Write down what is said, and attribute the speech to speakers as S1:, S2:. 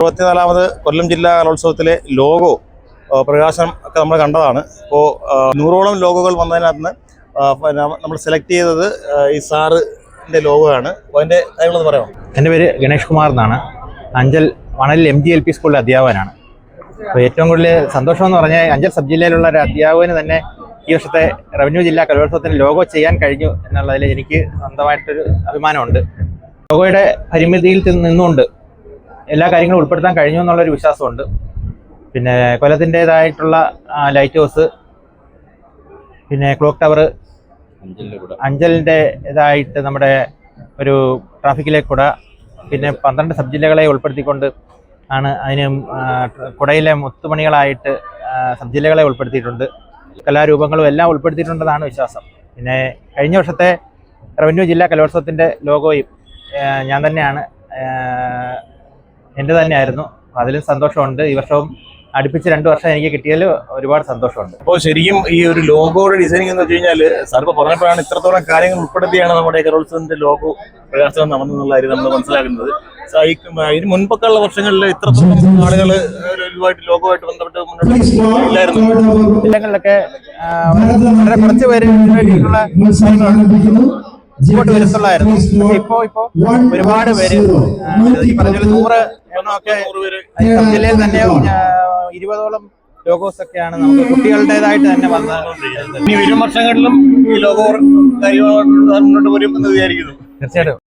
S1: അറുപത്തിനാലാമത് കൊല്ലം ജില്ലാ കലോത്സവത്തിലെ ലോഗോ പ്രകാശനം ഒക്കെ നമ്മൾ കണ്ടതാണ്. അപ്പോൾ നൂറോളം ലോഗോകൾ വന്നതിനകത്ത് നിന്ന് നമ്മൾ സെലക്ട് ചെയ്തത് ഈ സാറിന്റെ ലോഗോ ആണ്. അതിന്റെ കാര്യങ്ങളൊന്ന് പറയാമോ?
S2: എന്റെ പേര് ഗണേഷ് കുമാർ എന്നാണ്. അഞ്ചൽ മണലിൽ എം ജി എൽ പി സ്കൂളിലെ അധ്യാപകനാണ്. അപ്പോൾ ഏറ്റവും കൂടുതൽ സന്തോഷം എന്ന് പറഞ്ഞാൽ അഞ്ചൽ സബ് ജില്ലയിലുള്ള ഒരു അധ്യാപകന് തന്നെ ഈ വർഷത്തെ റവന്യൂ ജില്ലാ കലോത്സവത്തിന് ലോഗോ ചെയ്യാൻ കഴിഞ്ഞു എന്നുള്ളതിൽ എനിക്ക് സ്വന്തമായിട്ടൊരു അഭിമാനമുണ്ട്. ലോഗോയുടെ പരിമിതിയിൽ നിന്നുകൊണ്ട് എല്ലാ കാര്യങ്ങളും ഉൾപ്പെടുത്താൻ കഴിഞ്ഞു എന്നുള്ളൊരു വിശ്വാസമുണ്ട്. പിന്നെ കൊല്ലത്തിന്റെതായിട്ടുള്ള ലൈറ്റ് ഹൗസ് പിന്നെ ക്ലോക്ക് ടവർ അഞ്ചലിന്റെ ഇതായിട്ട് നമ്മുടെ ഒരു ട്രാഫിക്കിലെ കുട പിന്നെ പന്ത്രണ്ട് സബ് ജില്ലകളെ ഉൾപ്പെടുത്തിക്കൊണ്ട് ആണ് അതിന് കുടയിലെ മുത്തുമണികളായിട്ട് സബ് ജില്ലകളെ ഉൾപ്പെടുത്തിയിട്ടുണ്ട്. കലാരൂപങ്ങളും എല്ലാം ഉൾപ്പെടുത്തിയിട്ടുണ്ടെന്നാണ് വിശ്വാസം. പിന്നെ കഴിഞ്ഞ വർഷത്തെ റവന്യൂ ജില്ലാ കലോത്സവത്തിന്റെ ലോഗോയും ഞാൻ തന്നെയാണ് എന്റെ തന്നെയായിരുന്നു. അതിലും സന്തോഷമുണ്ട്. ഈ വർഷവും അടുപ്പിച്ച് രണ്ട് വർഷം എനിക്ക് കിട്ടിയതിൽ ഒരുപാട് സന്തോഷമുണ്ട്.
S1: അപ്പോൾ ശരിക്കും ഈ ഒരു ലോഗോയുടെ ഡിസൈനിങ് എന്ന് വെച്ച് കഴിഞ്ഞാൽ സാർ ഇപ്പോൾ പറഞ്ഞപ്പോഴാണ് ഇത്രത്തോളം കാര്യങ്ങൾ ഉൾപ്പെടുത്തിയാണ് നമ്മുടെ കലോത്സവത്തിന്റെ ലോഗോ പ്രകാശനം നടന്നെന്നുള്ള കാര്യം നമ്മൾ മനസ്സിലാക്കുന്നത്. സ- ഈ- ഇതിന് മുൻപൊക്കെ ഉള്ള വർഷങ്ങളിൽ ഇത്രത്തോളം ആളുകൾ ഇതുമായിട്ട് ലോഗോ ആയിട്ട് ബന്ധപ്പെട്ട് മുന്നോട്ട് ഇല്ലായിരുന്നു
S2: ജില്ലകളിലൊക്കെ വളരെ കുറച്ച് പേര് ഇങ്ങോട്ട് വരുത്തുള്ളായിരുന്നു പക്ഷേ ഇപ്പോ ഇപ്പോ ഒരുപാട് പേര് ഈ പറഞ്ഞ പോലെ നൂറ് എണ്ണമൊക്കെ ഈ ജില്ലയിൽ തന്നെ ഇരുപതോളം ലോഗോസ് ഒക്കെയാണ് നമുക്ക് കുട്ടികളുടേതായിട്ട് തന്നെ വന്നത്.
S1: ഇനി വരും വർഷങ്ങളിലും ഈ ലോഗോ കാര്യമായിട്ട് മുന്നോട്ട് വരും എന്ന് വിചാരിക്കുന്നു.
S2: തീർച്ചയായിട്ടും.